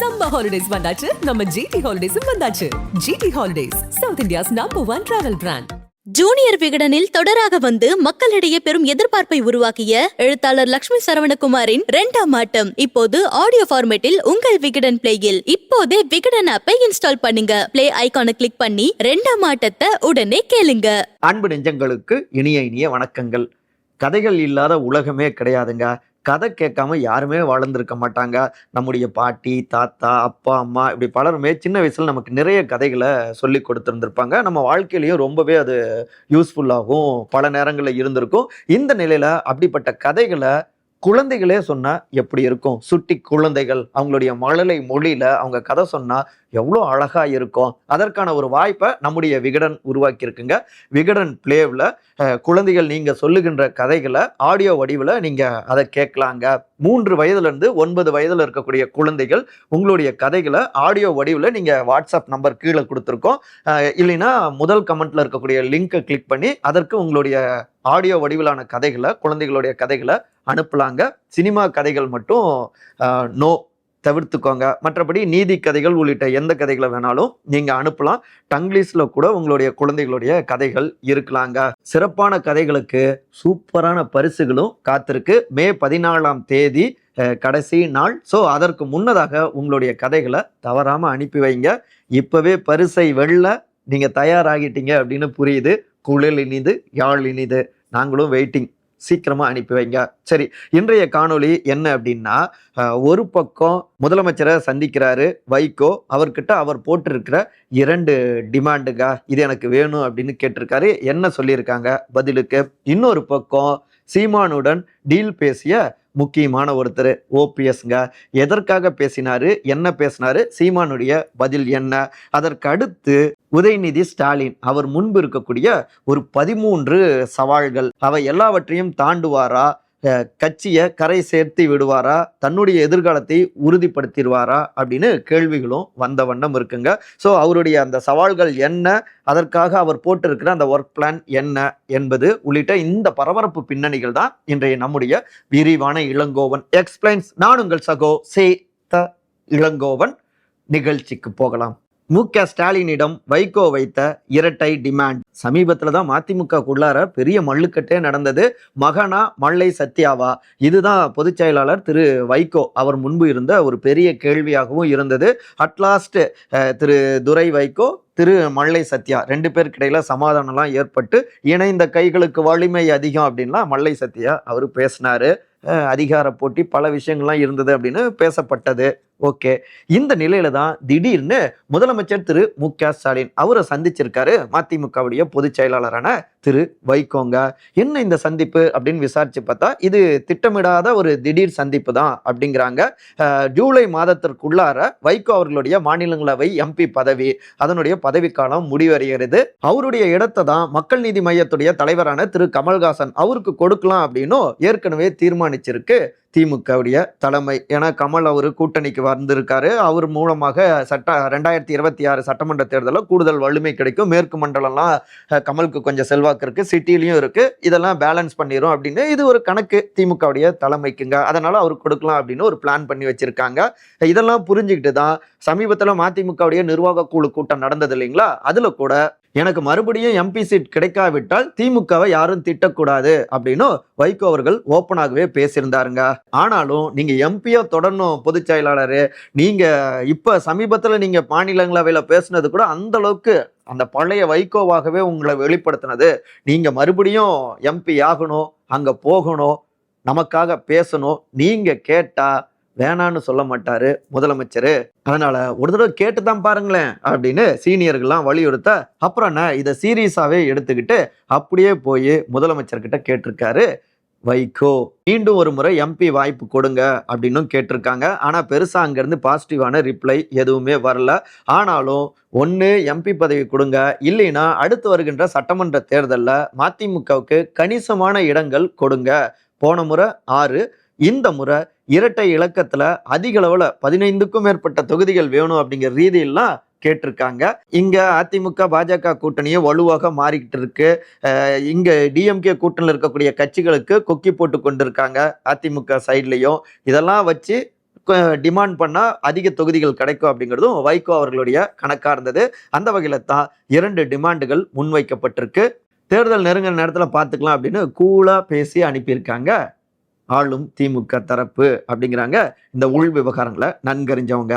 Summer holidays வந்தாச்சு. நம்ம GT ஹாலிடேஸும் வந்தாச்சு. GT holidays south India's number one travel brand junior விகடனில் தொடராக வந்து மக்களிடையே பெரும் எதிர்பார்ப்பை உருவாக்கிய எழுத்தாளர் லட்சுமி சரவணகுமாரின் இரண்டாம் ஆட்டம். இப்போது ஆடியோ ஃபார்மேட்டில் உங்கள் விகடன் பிளேயில் இப்போதே விகடன் ஆப்பை இன்ஸ்டால் பண்ணுங்க. பிளே ஐகானை கிளிக் பண்ணி இரண்டாம் ஆட்டத்தை உடனே கேளுங்க. அன்பு நெஞ்சங்களுக்கு இனிய இனிய வணக்கங்கள். கதைகள் இல்லாத உலகமே கிடையாதுங்க. கதை கேட்காம யாருமே வளர்ந்துருக்க மாட்டாங்க. நம்முடைய பாட்டி தாத்தா அப்பா அம்மா இப்படி பலருமே சின்ன வயசில் நமக்கு நிறைய கதைகளை சொல்லி கொடுத்துருந்துருப்பாங்க. நம்ம வாழ்க்கையிலையும் ரொம்பவே அது யூஸ்ஃபுல்லாகவும் பல நேரங்களில் இருந்திருக்கும். இந்த நிலையில் அப்படிப்பட்ட கதைகளை குழந்தைகளே சொன்னால் எப்படி இருக்கும்? சுட்டி குழந்தைகள் அவங்களுடைய மழலை மொழியில் அவங்க கதை சொன்னால் எவ்வளோ அழகாக இருக்கும். அதற்கான ஒரு வாய்ப்பை நம்முடைய விகடன் உருவாக்கியிருக்குங்க. விகடன் பிளேவில் குழந்தைகள் நீங்கள் சொல்லுகின்ற கதைகளை ஆடியோ வடிவில் நீங்கள் அதை கேட்கலாங்க. மூன்று வயதுலேருந்து ஒன்பது வயதில் இருக்கக்கூடிய குழந்தைகள் உங்களுடைய கதைகளை ஆடியோ வடிவில் நீங்கள் வாட்ஸ்அப் நம்பர் கீழே கொடுத்துருக்கோம். இல்லைன்னா முதல் கமெண்ட்டில் இருக்கக்கூடிய லிங்க்கை கிளிக் பண்ணி அதற்கு உங்களுடைய ஆடியோ வடிவிலான கதைகளை குழந்தைகளுடைய கதைகளை அனுப்பலாங்க. சினிமா கதைகள் மட்டும் நோ தவிர்த்துக்கோங்க. மற்றபடி நீதி கதைகள் உள்ளிட்ட எந்த கதைகளை வேணாலும் நீங்கள் அனுப்பலாம். டங்கிலீஷில் கூட உங்களுடைய குழந்தைகளுடைய கதைகள் இருக்கலாங்க. சிறப்பான கதைகளுக்கு சூப்பரான பரிசுகளும் காத்திருக்கு. மே பதினாலாம் தேதி கடைசி நாள். ஸோ அதற்கு முன்னதாக உங்களுடைய கதைகளை தவறாமல் அனுப்பி வைங்க. இப்போவே பரிசை வெல்ல நீங்கள் தயாராகிட்டீங்க அப்படின்னு புரியுது. குழல் இனிது யாழ் இனிது. நாங்களும் வெயிட்டிங் சீக்கிரமாக அனுப்பி வைங்க. சரி இன்றைய காணொளி என்ன அப்படின்னா ஒரு பக்கம் முதலமைச்சரை சந்திக்கிறாரு வைகோ அவர்கிட்ட அவர் போட்டிருக்கிற இரண்டு டிமாண்டுங்க இது எனக்கு வேணும் அப்படின்னு கேட்டிருக்காரு. என்ன சொல்லியிருக்காங்க பதிலுக்கு? இன்னொரு பக்கம் சீமானுடன் டீல் பேசிய முக்கியமான ஒருத்தர் ஓபிஎஸ்ங்க எதற்காக பேசினாரு என்ன பேசினாரு சீமானுடைய பதில் என்ன? அதற்கு அடுத்து உதயநிதி ஸ்டாலின் அவர் முன்பு இருக்கக்கூடிய ஒரு பதிமூன்று சவால்கள் அவை எல்லாவற்றையும் தாண்டுவாரா? கட்சியை கரை சேர்த்து விடுவாரா? தன்னுடைய எதிர்காலத்தை உறுதிப்படுத்திடுவாரா? அப்படின்னு கேள்விகளும் வந்த வண்ணம் இருக்குங்க. ஸோ அவருடைய அந்த சவால்கள் என்ன? அதற்காக அவர் போட்டிருக்கிற அந்த ஒர்க் பிளான் என்ன என்பது உள்ளிட்ட இந்த பரபரப்பு பின்னணிகள் தான் இன்றைய நம்முடைய விரிவான இளங்கோவன். எக்ஸ்பிளைன்ஸ் நான் உங்கள் சகோ சே த இளங்கோவன். நிகழ்ச்சிக்கு போகலாம். மு. க. ஸ்டாலினிடம் வைகோ வைத்த இரட்டை டிமாண்ட். சமீபத்தில் தான் மதிமுகக்குள்ளார பெரிய மல்லுக்கட்டே நடந்தது. மகனா மல்லை சத்யாவா? இதுதான் பொதுச் செயலாளர் திரு. வைகோ. அவர் முன்பு இருந்த ஒரு பெரிய கேள்வியாகவும் இருந்தது. அட்லாஸ்ட் திரு. துரை வைகோ திரு. மல்லை சத்யா ரெண்டு பேருக்கு இடையில சமாதானம்லாம் ஏற்பட்டு இணைந்த கைகளுக்கு வலிமை அதிகம் அப்படின்லாம் மல்லை சத்யா அவர் பேசினாரு. அதிகார போட்டி பல விஷயங்கள்லாம் இருந்தது அப்படின்னு பேசப்பட்டது. ஓகே. இந்த நிலையில தான் திடீர்னு முதலமைச்சர் திரு. மு. க. ஸ்டாலின் அவரை சந்திச்சிருக்காரு. மதிமுகவுடைய பொதுச் செயலாளரான திரு. வைகோங்க. என்ன இந்த சந்திப்பு அப்படின்னு விசாரிச்சு பார்த்தா இது திட்டமிடாத ஒரு திடீர் சந்திப்பு தான் அப்படிங்கிறாங்க. ஜூலை மாதத்திற்குள்ளார வைகோ அவர்களுடைய மாநிலங்களவை எம்பி பதவி அதனுடைய பதவிக்காலம் முடிவடைகிறது. அவருடைய இடத்தை தான் மக்கள் நீதி மையத்துடைய தலைவரான திரு. கமல்ஹாசன் அவருக்கு கொடுக்கலாம் அப்படின்னும் ஏற்கனவே தீர்மானிச்சிருக்கு. திமுகவுடைய தலைமை. ஏன்னா கமல் அவர் கூட்டணிக்கு வந்திருக்காரு. அவர் மூலமாக சட்ட ரெண்டாயிரத்தி இருபத்தி ஆறு சட்டமன்ற தேர்தலில் கூடுதல் வலிமை கிடைக்கும். மேற்கு மண்டலம்லாம் கமலுக்கு கொஞ்சம் செல்வாக்கு இருக்குது சிட்டிலையும் இருக்குது இதெல்லாம் பேலன்ஸ் பண்ணிடும் அப்படின்னு. இது ஒரு கணக்கு திமுகவுடைய தலைமைக்குங்க. அதனால் அவருக்கு கொடுக்கலாம் அப்படின்னு ஒரு பிளான் பண்ணி வச்சுருக்காங்க. இதெல்லாம் புரிஞ்சுக்கிட்டு தான் சமீபத்தில் மதிமுகவுடைய நிர்வாக குழு கூட்டம் நடந்தது இல்லைங்களா? அதில் கூட எனக்கு மறுபடியும் எம்பி சீட் கிடைக்காவிட்டால் திமுகவை யாரும் திட்டக்கூடாது அப்படின்னு வைகோ அவர்கள் ஓப்பனாகவே பேசியிருந்தாருங்க. ஆனாலும் நீங்க எம்பியா தொடரணும் பொதுச் செயலாளர். நீங்க இப்ப சமீபத்தில் நீங்க மாநிலங்களவையில பேசுனது கூட அந்த அளவுக்கு அந்த பழைய வைகோவாகவே உங்களை வெளிப்படுத்தினது. நீங்க மறுபடியும் எம்பி ஆகணும் அங்க போகணும் நமக்காக பேசணும் நீங்க கேட்டா வேணான்னு சொல்ல மாட்டார் முதலமைச்சர். அதனால் ஒரு தடவை கேட்டு தான் பாருங்களேன் அப்படின்னு சீனியர்கள்லாம் வலியுறுத்த அப்புறம் என்ன இதை சீரியஸாகவே எடுத்துக்கிட்டு அப்படியே போய் முதலமைச்சர்கிட்ட கேட்டிருக்காரு. வைகோ மீண்டும் ஒரு முறை எம்பி வாய்ப்பு கொடுங்க அப்படின்னும் கேட்டிருக்காங்க. ஆனால் பெருசாக அங்கேருந்து பாசிட்டிவான ரிப்ளை எதுவுமே வரல. ஆனாலும் ஒன்று எம்பி பதவி கொடுங்க இல்லைன்னா அடுத்து வருகின்ற சட்டமன்ற தேர்தலில் மதிமுகவுக்கு கணிசமான இடங்கள் கொடுங்க. போன முறை ஆறு இந்த முறை இரட்டை இலக்கத்துல அதிக அளவுல பதினைந்துக்கும் மேற்பட்ட தொகுதிகள் வேணும் அப்படிங்கிற ரீதியெல்லாம் கேட்டிருக்காங்க. இங்க அதிமுக பாஜக கூட்டணியும் வலுவாக மாறிக்கிட்டு இருக்கு. இங்க டிஎம்கே கூட்டணியில் இருக்கக்கூடிய கட்சிகளுக்கு கொக்கி போட்டு கொண்டிருக்காங்க அதிமுக சைட்லயும். இதெல்லாம் வச்சு டிமாண்ட் பண்ணால் அதிக தொகுதிகள் கிடைக்கும் அப்படிங்கிறதும் வைகோ அவர்களுடைய கணக்காக இருந்தது. அந்த வகையில் தான் இரண்டு டிமாண்டுகள் முன்வைக்கப்பட்டிருக்கு. தேர்தல் நெருங்கிற நேரத்தில் பார்த்துக்கலாம் அப்படின்னு கூலாக பேசி அனுப்பியிருக்காங்க. ஆளும் திமுக தரப்பு அப்படிங்கிறாங்க. இந்த உள் விவகாரங்களை நன்கறிஞ்சவங்க.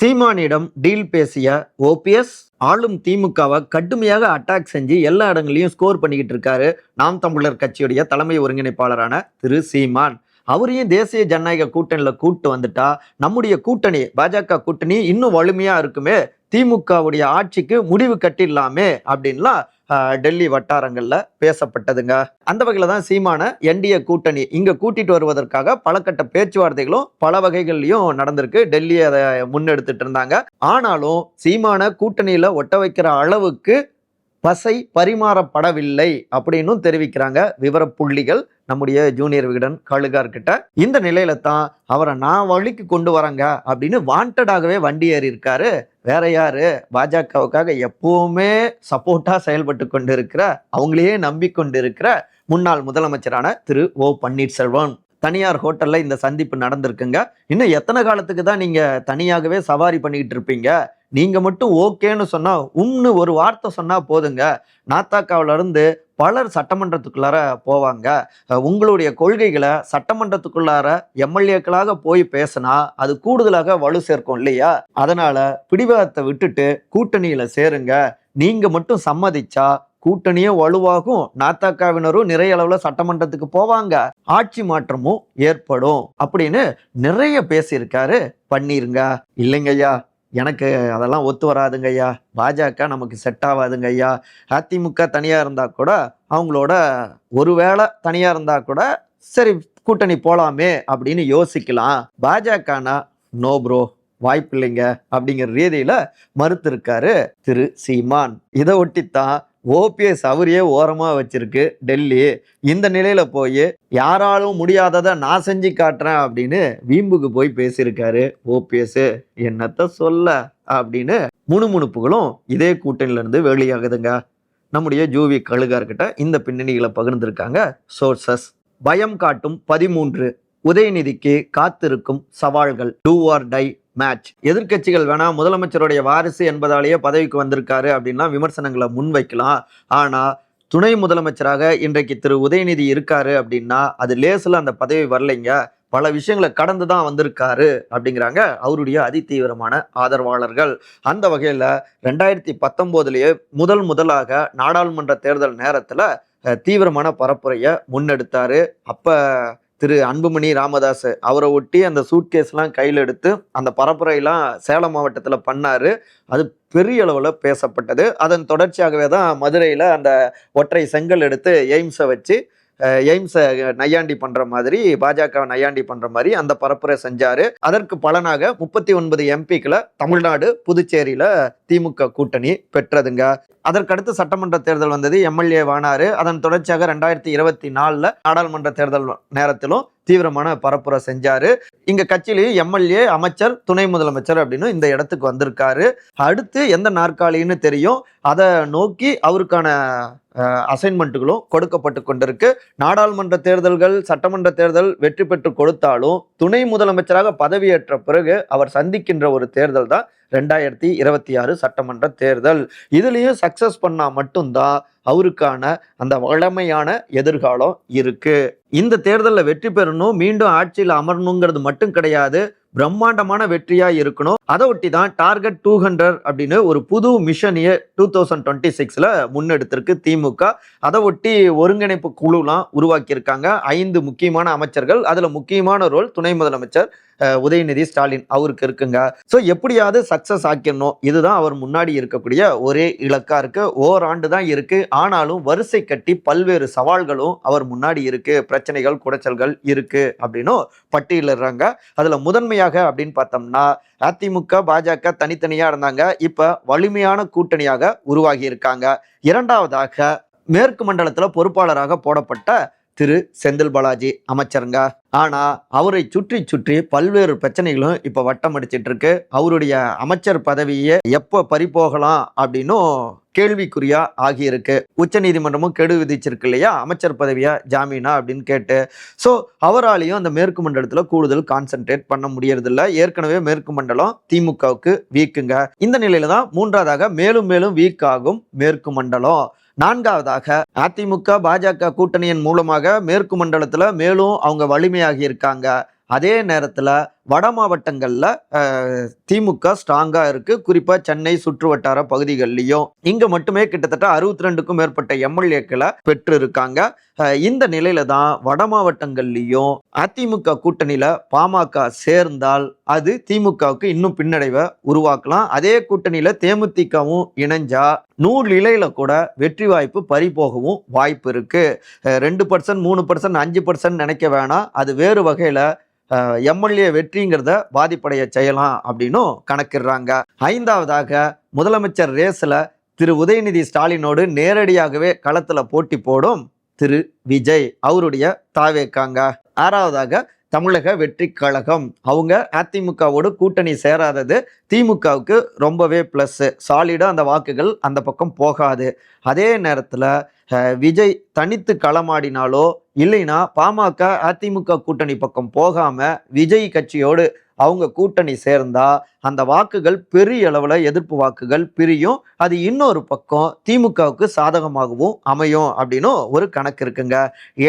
சீமானிடம் டீல் பேசிய ஓபிஎஸ் ஆளும் திமுகவை கடுமையாக அட்டாக் செஞ்சு எல்லா இடங்களையும் ஸ்கோர் பண்ணிக்கிட்டு இருக்காரு. நாம் தமிழர் கட்சியுடைய தலைமை ஒருங்கிணைப்பாளரான திரு சீமான். அவரையும் தேசிய ஜனநாயக கூட்டணியில் கூட்டு வந்துட்டா. நம்முடைய கூட்டணி பாஜக கூட்டணி இன்னும் வலிமையா இருக்குமே. திமுகவுடைய ஆட்சிக்கு முடிவு கட்டிடலாமே அப்படின்லாம் டெல்லி வட்டாரங்களில் பேசப்பட்டதுங்க. அந்த வகையில் தான் சீமான என்டிஏ கூட்டணி இங்கே கூட்டிகிட்டு வருவதற்காக பலகட்ட பேச்சுவார்த்தைகளும் பல வகைகள்லையும் நடந்திருக்கு. டெல்லி அதை முன்னெடுத்துட்டு இருந்தாங்க. ஆனாலும் சீமான கூட்டணியில் ஒட்ட வைக்கிற அளவுக்கு பசை பரிமாறப்படவில்லை அப்படின்னும் தெரிவிக்கிறாங்க விவரப்புள்ளிகள். நம்முடைய ஜூனியர் விகடன் கழுகார் கிட்ட இந்த நிலையில தான் அவரை நான் வழிக்கு கொண்டு வரேங்க அப்படின்னு வாண்டடாகவே வண்டி ஏறி இருக்காரு. வேற யாரு? பாஜகவுக்காக எப்பவுமே சப்போர்ட்டா செயல்பட்டு கொண்டு இருக்கிற அவங்களையே நம்பிக்கொண்டு இருக்கிற முன்னாள் முதலமைச்சரான திரு ஓ பன்னீர்செல்வம். தனியார் ஹோட்டல்ல இந்த சந்திப்பு நடந்திருக்குங்க. இன்னும் எத்தனை காலத்துக்கு தான் நீங்க தனியாகவே சவாரி பண்ணிக்கிட்டு இருப்பீங்க? நீங்க மட்டும் ஓகேன்னு சொன்னா உம்னு ஒரு வார்த்தை சொன்னா போதுங்க. நாத்தாக்காவில இருந்து பலர் சட்டமன்றத்துக்குள்ளார போவாங்க. உங்களுடைய கொள்கைகளை சட்டமன்றத்துக்குள்ளார எம்எல்ஏக்களாக போய் பேசினா அது கூடுதலாக வலு சேர்க்கும் இல்லையா? அதனால பிடிவாதத்தை விட்டுட்டு கூட்டணியில சேருங்க. நீங்க மட்டும் சம்மதிச்சா கூட்டணியும் வலுவாகும். நாத்தாக்காவினரும் நிறைய அளவுல சட்டமன்றத்துக்கு போவாங்க. ஆட்சி மாற்றமும் ஏற்படும். அப்படின்னு நிறைய பேசியிருக்காரு பண்ணிருங்க இல்லைங்கய்யா. எனக்கு அதெல்லாம் ஒத்து வராதுங்க ஐயா பாஜக நமக்கு செட் ஆகாதுங்க ஐயா அதிமுக தனியாக இருந்தால் கூட அவங்களோட ஒருவேளை தனியாக இருந்தால் கூட சரி கூட்டணி போகலாமே அப்படின்னு யோசிக்கலாம். பாஜகனா நோ ப்ரோ வாய்ப்பில்லைங்க அப்படிங்கிற ரீதியில் மறுத்திருக்காரு திரு சீமான். இதை ஒட்டித்தான் ஓபிஎஸ் அவரையே ஓரமாக வச்சிருக்கு டெல்லி. இந்த நிலையில் போய் யாராலும் முடியாததை நான் செஞ்சு காட்டுறேன் அப்படின்னு வீம்புக்கு போய் பேசியிருக்காரு ஓபிஎஸ். என்னத்த சொல்ல? அப்படின்னு முணுமுணுப்புகளும் இதே கூட்டணியிலேருந்து வெளியாகுதுங்க. நம்முடைய ஜூவி கழுகார்கிட்ட இந்த பின்னணிகளை பகிர்ந்திருக்காங்க சோர்சஸ். பயம் காட்டும் பதிமூன்று. உதயநிதிக்கு காத்திருக்கும் சவால்கள். Two or die. மேட்ச் எதிர்க்கட்சிகள் வேணா முதலமைச்சருடைய வாரிசு என்பதாலேயே பதவிக்கு வந்திருக்காரு அப்படின்லாம் விமர்சனங்களை முன்வைக்கலாம். ஆனால் துணை முதலமைச்சராக இன்றைக்கு திரு. உதயநிதி இருக்காரு அப்படின்னா அது லேசில் அந்த பதவி வரலைங்க. பல விஷயங்களை கடந்து தான் வந்திருக்காரு அப்படிங்கிறாங்க அவருடைய அதிதீவிரமான ஆதரவாளர்கள். அந்த வகையில் ரெண்டாயிரத்தி பத்தொம்போதுலேயே முதல் முதலாக நாடாளுமன்ற தேர்தல் நேரத்தில் தீவிரமான பரப்புரையை முன்னெடுத்தார். அப்போ திரு அன்புமணி ராமதாஸ் அவரை ஒட்டி அந்த சூட்கேஸ்லாம் கையில் எடுத்து அந்த பரப்புரையெல்லாம் சேலம் மாவட்டத்தில் பண்ணார். அது பெரிய அளவில் பேசப்பட்டது. அதன் தொடர்ச்சியாகவே தான் மதுரையில் அந்த ஒற்றை செங்கல் எடுத்து எய்ம்ஸை வச்சு எய்ம்ஸை நையாண்டி பண்ணுற மாதிரி பாஜக நையாண்டி பண்ணுற மாதிரி அந்த பரப்புரை செஞ்சார். அதற்கு பலனாக முப்பத்தி ஒன்பது எம்பிக்களை தமிழ்நாடு புதுச்சேரியில் திமுக கூட்டணி பெற்றதுங்க. அதற்கடுத்து சட்டமன்ற தேர்தல் வந்தது எம்எல்ஏ வானாரு. அதன் தொடர்ச்சியாக ரெண்டாயிரத்தி இருபத்தி நாலில் நாடாளுமன்ற தேர்தல் நேரத்திலும் தீவிரமான பரப்புரை செஞ்சாரு. இங்க கட்சியிலேயும் எம்எல்ஏ அமைச்சர் துணை முதலமைச்சர் அப்படின்னு இந்த இடத்துக்கு வந்திருக்காரு. அடுத்து எந்த நாற்காலின்னு தெரியும். அதை நோக்கி அவருக்கான அசைன்மெண்ட்டுகளும் கொடுக்கப்பட்டு கொண்டிருக்கு. நாடாளுமன்ற தேர்தல்கள் சட்டமன்ற தேர்தல் வெற்றி பெற்று கொடுத்தாலும் துணை முதலமைச்சராக பதவியேற்ற பிறகு அவர் சந்திக்கின்ற ஒரு தேர்தல் தான் ரெண்டாயிரத்தி இருபத்தி ஆறு சட்டமன்ற தேர்தல். இதுலேயும் சக்சஸ் பண்ணால் மட்டும்தான் அவருக்கான அந்த வளமையான எதிர்காலம் இருக்கு. இந்த தேர்தலில் வெற்றி பெறணும் மீண்டும் ஆட்சியில் அமரணுங்கிறது மட்டும் கிடையாது. பிரம்மாண்டமான வெற்றியா இருக்கணும். அதை ஒட்டி தான் டார்கெட் டூ ஹண்ட்ரட் அப்படின்னு ஒரு புது மிஷனையே டூ தௌசண்ட் டுவெண்ட்டி சிக்ஸ்ல முன்னெடுத்திருக்கு திமுக. அதை ஒட்டி ஒருங்கிணைப்பு குழுலாம் உருவாக்கியிருக்காங்க. ஐந்து முக்கியமான அமைச்சர்கள். அதுல முக்கியமான ரோல் துணை முதலமைச்சர் உதயநிதி ஸ்டாலின் அவருக்கு இருக்குங்க. ஸோ எப்படியாவது சக்ஸஸ் ஆக்கிடணும். இதுதான் அவர் முன்னாடி இருக்கக்கூடிய ஒரே இலக்கா இருக்கு. ஓராண்டு தான் இருக்கு. ஆனாலும் வரிசை கட்டி பல்வேறு சவால்களும் அவர் முன்னாடி இருக்கு. பிரச்சனைகள் குடைச்சல்கள் இருக்கு அப்படின்னும் பட்டியலிடுறாங்க அதுல முதன்மையாக அப்படின்னு பார்த்தோம்னா அதிமுக பாஜக தனித்தனியா இருந்தாங்க. இப்ப வலிமையான கூட்டணியாக உருவாகி இருக்காங்க. இரண்டாவதாக மேற்கு மண்டலத்துல பொறுப்பாளராக போடப்பட்ட திரு செந்தில் பாலாஜி அமைச்சருங்க. ஆனால் அவரை சுற்றி சுற்றி பல்வேறு பிரச்சனைகளும் இப்போ வட்டம் அடிச்சிட்டு இருக்கு. அவருடைய அமைச்சர் பதவியை எப்போ பறிபோகலாம் அப்படின்னும் கேள்விக்குறியா ஆகியிருக்கு உச்ச நீதிமன்றமும் கெடு விதிச்சிருக்கு இல்லையா? அமைச்சர் பதவியா ஜாமீனா அப்படின்னு கேட்டு. ஸோ அவராலையும் அந்த மேற்கு மண்டலத்தில் கூடுதல் கான்சென்ட்ரேட் பண்ண முடியறதில்ல. ஏற்கனவே மேற்கு மண்டலம் திமுகவுக்கு வீக்குங்க. இந்த நிலையில தான் மூன்றாவதாக மேலும் மேலும் வீக் ஆகும் மேற்கு மண்டலம். நான்காவதாக அதிமுக பாஜக கூட்டணியின் மூலமாக மேற்கு மண்டலத்தில் மேலும் அவங்க வலிமையாகி இருக்காங்க. அதே நேரத்தில் வட மாவட்டங்களில் திமுக ஸ்ட்ராங்காக இருக்குது குறிப்பாக சென்னை சுற்று வட்டார பகுதிகள்லையும் இங்கே மட்டுமே கிட்டத்தட்ட அறுபத்தி ரெண்டுக்கும் மேற்பட்ட எம்எல்ஏக்களை பெற்று இருக்காங்க இந்த நிலையில தான் வட மாவட்டங்கள்லையும் அதிமுக கூட்டணியில் பாமக சேர்ந்தால் அது திமுகவுக்கு இன்னும் பின்னடைவை உருவாக்கலாம். அதே கூட்டணியில் தேமுதிகவும் இணைஞ்சா நூல் இலையில கூட வெற்றி வாய்ப்பு பறிபோகவும் வாய்ப்பு இருக்குது ரெண்டு பர்சன்ட் மூணு பர்சன்ட் அஞ்சு பர்சன்ட் நினைக்க வேணாம். அது வேறு வகையில் எம்எல்ஏ வெற்றிங்கிறத பாதிப்படைய செய்யலாம் அப்படின்னும் கணக்கிடுறாங்க. ஐந்தாவதாக முதலமைச்சர் ரேஸில் திரு உதயநிதி ஸ்டாலினோடு நேரடியாகவே களத்தில் போட்டி போடும் திரு விஜய் அவருடைய தாவேக்காங்க. ஆறாவதாக தமிழக வெற்றி கழகம். அவங்க அதிமுகவோடு கூட்டணி சேராதது திமுகவுக்கு ரொம்பவே ப்ளஸ்ஸு சாலிடாக அந்த வாக்குகள் அந்த பக்கம் போகாது. அதே நேரத்தில் விஜய் தனித்து களமாடினாலோ இல்லைன்னா பாமக அதிமுக கூட்டணி பக்கம் போகாமல் விஜய் கட்சியோடு அவங்க கூட்டணி சேர்ந்தா அந்த வாக்குகள் பெரிய அளவில் எதிர்ப்பு வாக்குகள் பிரியும். அது இன்னொரு பக்கம் திமுகவுக்கு சாதகமாகவும் அமையும் அப்படின்னு ஒரு கணக்கு இருக்குங்க.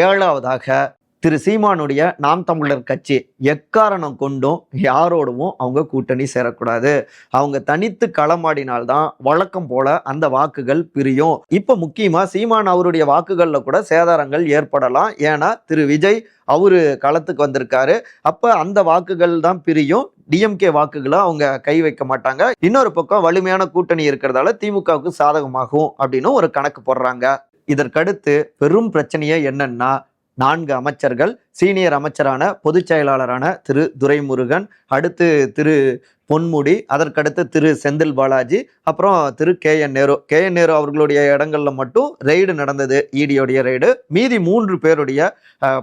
ஏழாவதாக திரு சீமானுடைய நாம் தமிழர் கட்சி எக்காரணம் கொண்டும் யாரோடவும் அவங்க கூட்டணி சேரக்கூடாது. அவங்க தனித்து களமாடினால்தான் வழக்கம் போல அந்த வாக்குகள் பிரியும். இப்ப முக்கியமா சீமான் அவருடைய வாக்குகள்ல கூட சேதாரங்கள் ஏற்படலாம். ஏன்னா திரு விஜய் அவரு களத்துக்கு வந்திருக்காரு. அப்ப அந்த வாக்குகள் தான் பிரியும். டிஎம்கே வாக்குகளை அவங்க கை வைக்க மாட்டாங்க. இன்னொரு பக்கம் வலிமையான கூட்டணி இருக்கிறதால திமுகவுக்கு சாதகமாகும் அப்படின்னு ஒரு கணக்கு போடுறாங்க. இதற்கடுத்து பெரும் பிரச்சனையே என்னன்னா நான்கு அமைச்சர்கள் சீனியர் அமைச்சரான பொதுச் செயலாளரான திரு துரைமுருகன் அடுத்து திரு பொன்முடி அதற்கடுத்து திரு செந்தில் பாலாஜி அப்புறம் திரு K N Nehru. K N Nehru அவர்களுடைய இடங்களில் மட்டும் ரெய்டு நடந்தது இடியோடைய ரெய்டு. மீதி மூன்று பேருடைய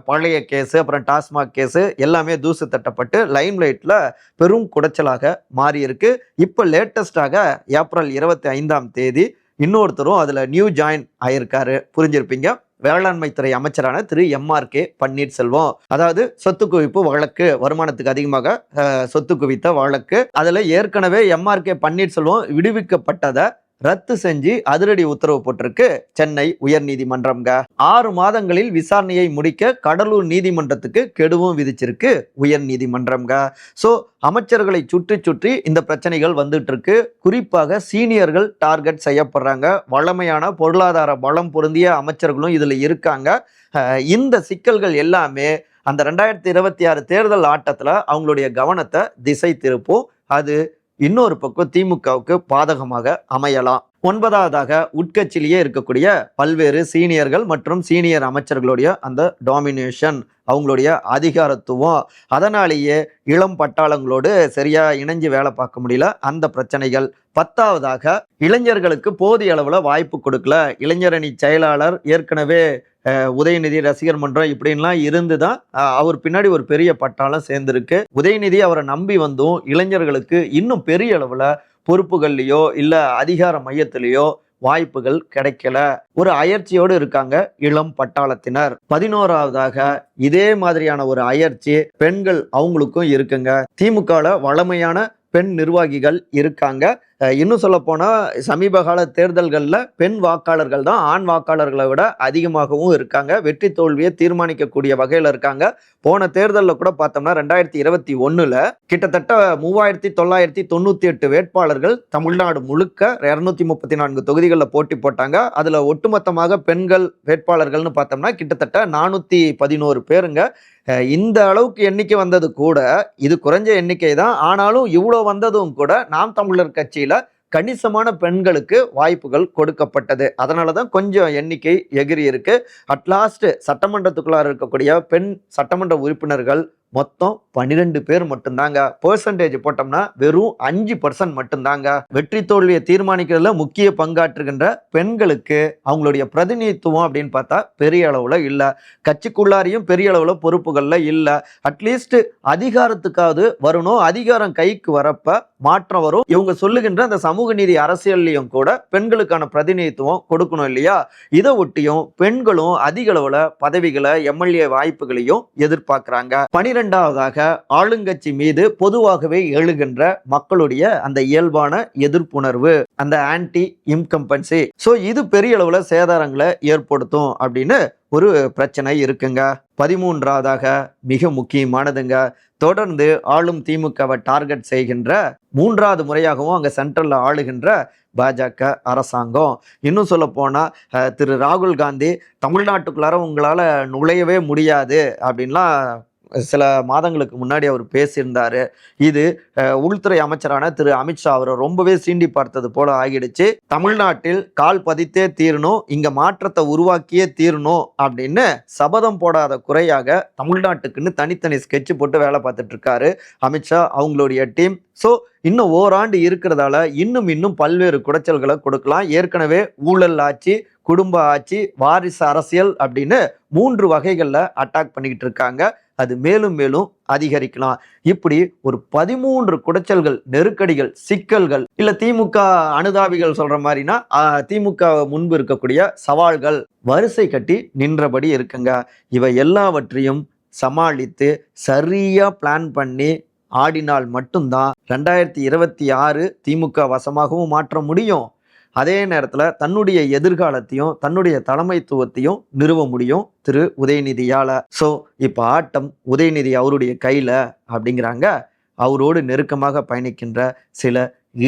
பழைய கேஸு அப்புறம் டாஸ்மாக் கேஸு எல்லாமே தூசு தட்டப்பட்டு லைம் லைட்டில் பெரும் குடைச்சலாக மாறியிருக்கு. இப்போ லேட்டஸ்டாக ஏப்ரல் இருபத்தி ஐந்தாம் தேதி இன்னொருத்தரும் அதில் நியூ ஜாயின் ஆயிருக்காரு. புரிஞ்சிருப்பீங்க? வேளாண்மை துறை அமைச்சரான திரு எம்ஆர் கே பன்னீர்செல்வம். அதாவது சொத்து குவிப்பு வழக்கு வருமானத்துக்கு அதிகமாக சொத்து குவித்த வழக்கு. அதுல ஏற்கனவே எம்ஆர் கே பன்னீர்செல்வம் விடுவிக்கப்பட்டதை ரத்து செஞ்சு அதிரடி உத்தரவு போட்டிருக்கு சென்னை உயர்நீதிமன்றம்ங்க ஆறு மாதங்களில் விசாரணையை முடிக்க கடலூர் நீதிமன்றத்துக்கு கெடுவும் விதிச்சிருக்கு உயர்நீதிமன்றம்ங்க ஸோ அமைச்சர்களை சுற்றி சுற்றி இந்த பிரச்சனைகள் வந்துட்டு இருக்கு குறிப்பாக சீனியர்கள் டார்கெட் செய்யப்படுறாங்க. வளமையான பொருளாதார பலம் பொருந்திய அமைச்சர்களும் இதில் இருக்காங்க. இந்த சிக்கல்கள் எல்லாமே அந்த ரெண்டாயிரத்தி இருபத்தி ஆறு தேர்தல் ஆட்டத்தில் அவங்களுடைய கவனத்தை திசை திருப்பும். அது இன்னொரு பக்கம் திமுகவுக்கு பாதகமாக அமையலாம். ஒன்பதாவதாக உட்கட்சியிலேயே இருக்கக்கூடிய பல்வேறு சீனியர்கள் மற்றும் சீனியர் அமைச்சர்களுடைய அந்த டாமினேஷன் அவங்களுடைய அதிகாரத்துவம் அதனாலேயே இளம் பட்டாளங்களோடு சரியா இணைஞ்சு வேலை பார்க்க முடியல. அந்த பிரச்சனைகள். பத்தாவதாக இளைஞர்களுக்கு போதிய அளவில் வாய்ப்பு கொடுக்கல. இளைஞரணி செயலாளர் ஏற்கனவே உதயநிதி ரசிகர் மன்றம் இப்படின்லாம் இருந்து தான் அவர் பின்னாடி ஒரு பெரிய பட்டாளம் சேர்ந்துருக்கு. உதயநிதி அவரை நம்பி வந்தும் இளைஞர்களுக்கு இன்னும் பெரிய அளவில் பொறுப்புகள்லையோ இல்லை அதிகார மையத்திலேயோ வாய்ப்புகள் கிடைக்கல. ஒரு அயற்சியோடு இருக்காங்க இளம் பட்டாளத்தினர். பதினோராவதாக இதே மாதிரியான ஒரு அயற்சி பெண்கள் அவங்களுக்கும் இருக்குங்க. திமுகவில் வளமையான பெண் நிர்வாகிகள் இருக்காங்க. இன்னும் சொல்லப்போனால் சமீப கால தேர்தல்களில் பெண் வாக்காளர்கள் தான் ஆண் வாக்காளர்களை விட அதிகமாகவும் இருக்காங்க. வெற்றி தோல்வியை தீர்மானிக்கக்கூடிய வகையில் இருக்காங்க. போன தேர்தலில் கூட பார்த்தோம்னா ரெண்டாயிரத்தி இருபத்தி ஒன்றில் கிட்டத்தட்ட மூவாயிரத்தி தொள்ளாயிரத்தி தொண்ணூற்றி எட்டு வேட்பாளர்கள் தமிழ்நாடு முழுக்க இரநூத்தி முப்பத்தி நான்கு தொகுதிகளில் போட்டி போட்டாங்க. அதில் ஒட்டுமொத்தமாக பெண்கள் வேட்பாளர்கள்னு பார்த்தோம்னா கிட்டத்தட்ட நானூற்றி பதினோரு பேருங்க. இந்த அளவுக்கு எண்ணிக்கை வந்தது கூட இது குறைஞ்ச எண்ணிக்கை தான். ஆனாலும் இவ்வளோ வந்ததும் கூட நாம் தமிழர் கட்சியில் கணிசமான பெண்களுக்கு வாய்ப்புகள் கொடுக்கப்பட்டது. அதனால தான் கொஞ்சம் எண்ணிக்கை எகிரி இருக்கு. அட்லாஸ்ட் சட்டமன்றத்துக்குள்ளார இருக்கக்கூடிய பெண் சட்டமன்ற உறுப்பினர்கள் மொத்தம் பன்னிரெண்டு பேர் மட்டும்தாங்க. பெர்சன்டேஜ் போட்டோம்னா வெறும் அஞ்சு பர்சன்ட் மட்டும்தாங்க. வெற்றி தோல்வியை தீர்மானிக்கிறதுல முக்கிய பங்காற்றுகின்ற பெண்களுக்கு அவங்களுடைய பிரதிநிதித்துவம் அப்படின்னு பார்த்தா பெரிய அளவில் இல்லை. கட்சிக்குள்ளாரையும் பெரிய அளவில் பொறுப்புகளில் இல்லை. அட்லீஸ்ட் அதிகாரத்துக்காவது வரணும். அதிகாரம் கைக்கு வரப்ப மாற்றம் வரும். இவங்க சொல்லுகின்ற அந்த சமூக நீதி அரசியல்லையும் கூட பெண்களுக்கான பிரதிநிதித்துவம் கொடுக்கணும் இல்லையா? இதை ஒட்டியும் பெண்களும் அதிக அளவில் பதவிகளை எம்எல்ஏ வாய்ப்புகளையும் எதிர்பார்க்கிறாங்க. பனிரெண்டாவதாக ஆளுங்கட்சி மீது பொதுவாகவே எழுகின்ற மக்களுடைய அந்த இயல்பான எதிர்ப்புணர்வு அந்த ஆன்டி இன்கம்பன்சி ஸோ இது பெரிய அளவில் சேதாரங்களை ஏற்படுத்தும் அப்படின்னு ஒரு பிரச்சனை இருக்குங்க. பதிமூன்றாவதாக மிக முக்கியமானதுங்க. தொடர்ந்து ஆளும் திமுகவை டார்கெட் செய்கின்ற மூன்றாவது முறையாகவும் அங்கே சென்ட்ரலில் ஆளுகின்ற பாஜக அரசாங்கம். இன்னும் சொல்ல போனால் திரு ராகுல் காந்தி தமிழ்நாட்டுக்குள்ளார உங்களால் நுழையவே முடியாது அப்படின்லாம் சில மாதங்களுக்கு முன்னாடி அவர் பேசியிருந்தார். இது உள்துறை அமைச்சரான திரு. அமித்ஷா அவரை ரொம்பவே சீண்டி பார்த்தது போல ஆகிடுச்சு. தமிழ்நாட்டில் கால் பதித்தே தீரணும் இங்கே மாற்றத்தை உருவாக்கியே தீரணும் அப்படின்னு சபதம் போடாத குறையாக தமிழ்நாட்டுக்குன்னு தனித்தனி ஸ்கெட்ச் போட்டு வேலை பார்த்துட்டு இருக்காரு அமித்ஷா அவங்களுடைய டீம் ஸோ இன்னும் ஓராண்டு இருக்கிறதால இன்னும் இன்னும் பல்வேறு குடைச்சல்களை கொடுக்கலாம். ஏற்கனவே ஊழல் ஆட்சி குடும்ப ஆட்சி வாரிசு அரசியல் அப்படின்னு மூன்று வகைகளில் அட்டாக் பண்ணிக்கிட்டு இருக்காங்க. அது மேலும் மேலும் அதிகரிக்கலாம். இப்படி ஒரு பதிமூன்று குடைச்சல்கள் நெருக்கடிகள் சிக்கல்கள் இல்ல திமுக அனுதாபிகள் சொல்ற மாதிரினா திமுக முன்பு இருக்கக்கூடிய சவால்கள் வரிசை கட்டி நின்றபடி இருக்குங்க. இவை எல்லாவற்றையும் சமாளித்து சரியா பிளான் பண்ணி ஆடினால் மட்டும்தான் ரெண்டாயிரத்தி இருபத்தி ஆறு திமுக வசமாகவும் மாற்ற முடியும். அதே நேரத்தில் தன்னுடைய எதிர்காலத்தையும் தன்னுடைய தலைமைத்துவத்தையும் நிறுவ முடியும் திரு உதயநிதியால். ஸோ இப்போ ஆட்டம் உதயநிதி அவருடைய கையில் அப்படிங்கிறாங்க. அவரோடு நெருக்கமாக பயணிக்கின்ற சில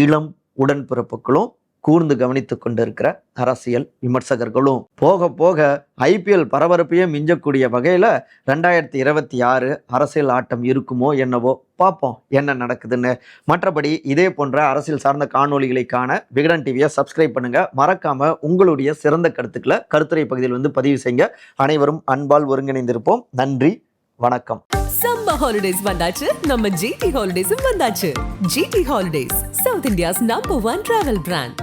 இளம் உடன்பிறப்புகளும் கூர்ந்து கவனித்து கொண்டிருக்கிற அரசியல் விமர்சகர்களும் போக போக ஐபிஎல் பரபரப்பையே மிஞ்சக்கூடிய வகையில் ரெண்டாயிரத்தி இருபத்தி ஆறு அரசியல் ஆட்டம் இருக்குமோ என்னவோ பார்ப்போம் என்ன நடக்குதுன்னு. மற்றபடி இதே போன்ற அரசியல் சார்ந்த காணொலிகளை காண விகடன் டிவியை சப்ஸ்கிரைப் பண்ணுங்க. மறக்காம உங்களுடைய சிறந்த கருத்துக்களை கருத்துரை பகுதியில் வந்து பதிவு செய்யுங்க. அனைவரும் அன்பால் ஒருங்கிணைந்திருப்போம். நன்றி வணக்கம். சம்ம ஹாலிடேஸ் வந்தாச்சு. நம்ம ஜிடி ஹாலிடேஸும் வந்தாச்சு. GT holidays south India's number one travel brand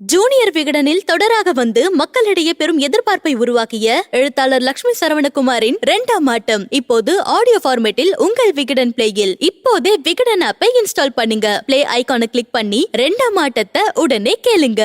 junior விகடனில் தொடராக வந்து மக்களிடையே பெரும் எதிர்பார்ப்பை உருவாக்கிய எழுத்தாளர் லட்சுமி சரவணகுமாரின் இரண்டாம் ஆட்டம். இப்போது ஆடியோ ஃபார்மேட்டில் உங்கள் விகடன் பிளேயில் இப்போதே விகடன் ஆப்பை இன்ஸ்டால் பண்ணுங்க. பிளே ஐகானை கிளிக் பண்ணி இரண்டாம் ஆட்டத்தை உடனே கேளுங்க.